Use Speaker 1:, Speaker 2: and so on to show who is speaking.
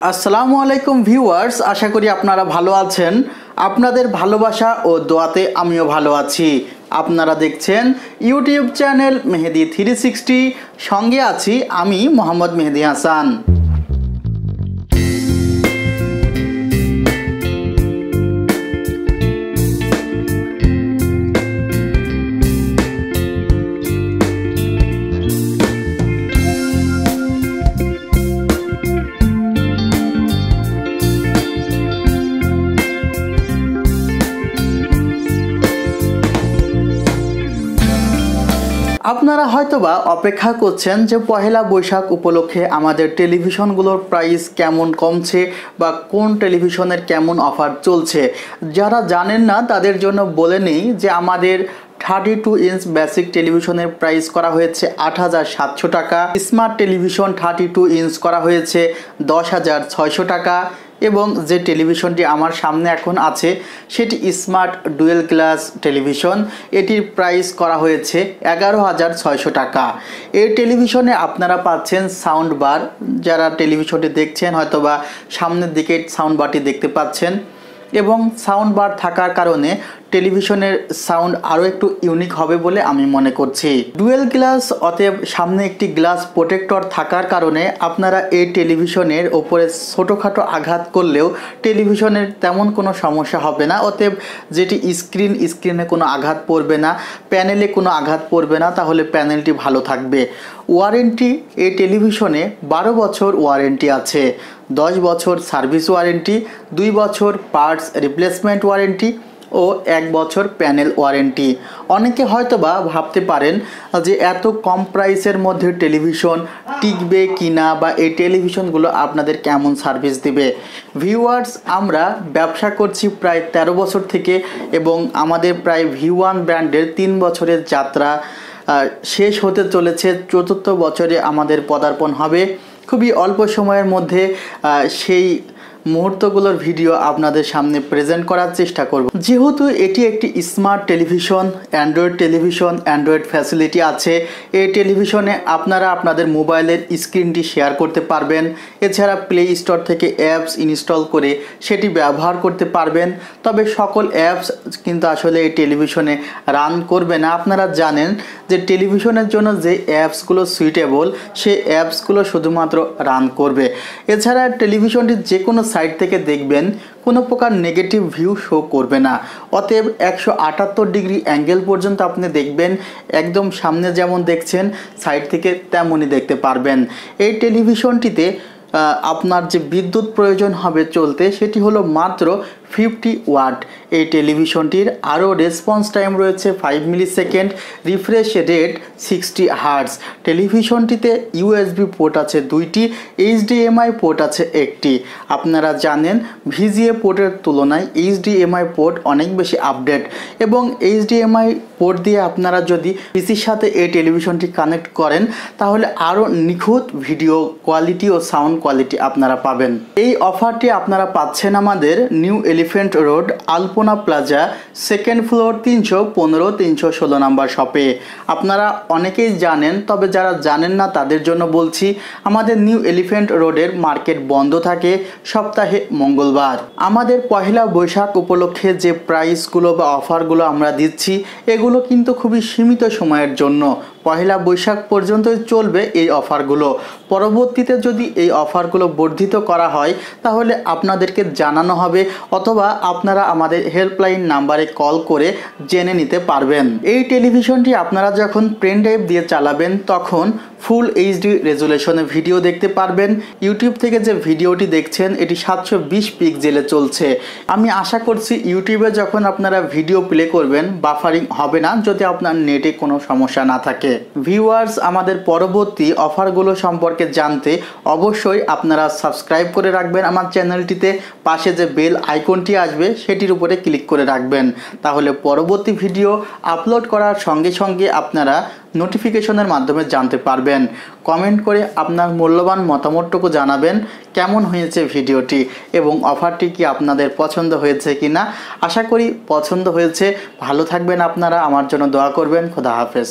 Speaker 1: আসসালামু আলাইকুম ভিউয়ার্স, আশা করি আপনারা ভালো আছেন। আপনাদের ভালোবাসা ও দোয়াতে আমিও ভালো আছি। আপনারা দেখছেন YouTube channel Mehedi three sixty. সঙ্গে আছি আমি মোহাম্মদ মেহেদি হাসান। আপনারা হয়তোবা অপেক্ষা করছেন যে পহেলা বৈশাখ উপলক্ষে আমাদের টেলিভিশনগুলোর প্রাইস কেমন কমছে বা কোন টেলিভিশনের কেমন অফার চলছে। যারা জানেন না, তাদের জন্য বলে নেই যে আমাদের থার্টি টু ইঞ্চ বেসিক টেলিভিশনের প্রাইস করা হয়েছে আট হাজার সাতশো টাকা smart television thirty two inch করা হয়েছে দশ হাজার ছয়শো টাকা এবং যে টেলিভিশনটি আমার সামনে এখন আছে, সেটি স্মার্ট ডুয়েল ক্লাস টেলিভিশন। এটির প্রাইস করা হয়েছে এগারো হাজার ছয়শো টাকা। এই টেলিভিশনে আপনারা পাচ্ছেন সাউন্ড বার। যারা টেলিভিশনটি দেখছেন, হয়তোবা সামনের দিকে সাউন্ড বারটি দেখতে পাচ্ছেন। এবং সাউন্ড বার থাকার কারণে টেলিভিশনের সাউন্ড আরও একটু ইউনিক হবে বলে আমি মনে করছি। ডুয়েল গ্লাস অতএব সামনে একটি গ্লাস প্রোটেক্টর থাকার কারণে আপনারা এই টেলিভিশনের ওপরে ছোটোখাটো আঘাত করলেও টেলিভিশনের তেমন কোনো সমস্যা হবে না। অতএব যেটি স্ক্রিন, স্ক্রিনে কোনো আঘাত পড়বে না, প্যানেলে কোনো আঘাত পড়বে না, তাহলে প্যানেলটি ভালো থাকবে। ওয়ারেন্টি এই টেলিভিশনে বারো বছর ওয়ারেন্টি আছে। দশ বছর সার্ভিস ওয়ারেন্টি, দুই বছর পার্টস রিপ্লেসমেন্ট ওয়ারেন্টি ও এক বছর প্যানেল ওয়ারেন্টি। অনেকে হয়তোবা ভাবতে পারেন যে এত কম প্রাইসের মধ্যে টেলিভিশন টিকবে কি না বা এই টেলিভিশনগুলো আপনাদের কেমন সার্ভিস দিবে। ভিউয়ার্স, আমরা ব্যবসা করছি প্রায় ১৩ বছর থেকে এবং আমাদের প্রায় ভি ওয়ান ব্র্যান্ডের তিন বছরের যাত্রা শেষ হতে চলেছে চতুর্থ বছরে আমাদের পদার্পণ হবে। খুবই অল্প সময়ের মধ্যে সেই মুহূর্তগুলোর ভিডিও আপনাদের সামনে প্রেজেন্ট করার চেষ্টা করব। যেহেতু এটি একটি smart television android television android facility আছে এই টেলিভিশনে আপনারা আপনাদের মোবাইলের স্ক্রিনটি শেয়ার করতে পারবেন। এছাড়া প্লে স্টোর থেকে অ্যাপস ইনস্টল করে সেটি ব্যবহার করতে পারবেন। তবে সকল অ্যাপস কিন্তু আসলে এই টেলিভিশনে রান করবে না। আপনারা জানেন যে টেলিভিশনের জন্য যে অ্যাপসগুলো সুইটেবল সেই অ্যাপসগুলো শুধুমাত্র রান করবে। এছাড়া টেলিভিশনটি যে কোনো সাইট থেকে দেখবেন কোনো প্রকার নেগেটিভ ভিউ শো করবে না। অতএব একশো আটাত্তর ডিগ্রি অ্যাঙ্গেল পর্যন্ত আপনি দেখবেন, একদম সামনে যেমন দেখছেন সাইড থেকে তেমনই দেখতে পারবেন। এই টেলিভিশনটিতে আপনার যে বিদ্যুৎ প্রয়োজন হবে চলতে, সেটি হলো মাত্র ফিফটি ওয়াট। এই টেলিভিশনটির আরও রেসপন্স টাইম রয়েছে five millisecond refresh rate sixty hertz টেলিভিশনটিতে USB port আছে দুইটি, এইচডিএমআই পোর্ট আছে একটি। আপনারা জানেন, ভিজিএ পোর্টের তুলনায় এইচডিএমআই পোর্ট অনেক বেশি আপডেট এবং এইচডিএমআই পোর্ট দিয়ে আপনারা যদি পিসির সাথে এই টেলিভিশনটি কানেক্ট করেন, তাহলে আরও নিখুঁত ভিডিও কোয়ালিটি ও সাউন্ড কোয়ালিটি আপনারা পাবেন। এই অফারটি আপনারা পাচ্ছেন আমাদের new elephant road, Alpana plaza, second floor তিনশো পনেরো, তিনশো ষোলো নাম্বার শপে। আপনারা অনেকেই জানেন, তবে যারা জানেন না তাদের জন্য বলছি, আমাদের নিউ এলিফেন্ট রোডের মার্কেট বন্ধ থাকে সপ্তাহে মঙ্গলবার। আমাদের পহেলা বৈশাখ উপলক্ষে যে প্রাইসগুলো বা অফারগুলো আমরা দিচ্ছি, এগুলো কিন্তু খুবই সীমিত সময়ের জন্য। পহেলা বৈশাখ পর্যন্তই চলবে এই অফারগুলো। পরবর্তীতে যদি এই অফারগুলো বর্ধিত করা হয়, তাহলে আপনাদেরকে জানানো হবে অথবা আপনারা আমাদের হেল্পলাইন নাম্বারে কল করে জেনে নিতে পারবেন। এই টেলিভিশনটি আপনারা যখন প্রিন্ট ড্রাইভ দিয়ে চালাবেন, তখন ফুল এইচডি রেজুলেশনে ভিডিও দেখতে পারবেন। ইউটিউব থেকে যে ভিডিওটি দেখছেন, এটি সাতশো বিশ পিক্সেলে চলছে। আমি আশা করছি ইউটিউবে যখন আপনারা ভিডিও প্লে করবেন, বাফারিং হবে না যদি আপনার নেটে কোনো সমস্যা না থাকে। ভিউয়ার্স আমাদের পরবর্তী অফারগুলো সম্পর্কে জানতে অবশ্যই আপনারা সাবস্ক্রাইব করে রাখবেন আমার চ্যানেলটিতে পাশে যে বেল আইকনটি আসবে, সেটির উপরে ক্লিক করে রাখবেন। তাহলে পরবর্তী ভিডিও আপলোড করার সঙ্গে সঙ্গে আপনারা নোটিফিকেশনের মাধ্যমে জানতে পারবেন। কমেন্ট করে আপনার মূল্যবান মতামতটুকু জানাবেন, কেমন হয়েছে ভিডিওটি এবং অফারটি কি আপনাদের পছন্দ হয়েছে কি না আশা করি পছন্দ হয়েছে। ভালো থাকবেন আপনারা, আমার জন্য দোয়া করবেন। খোদা হাফেজ।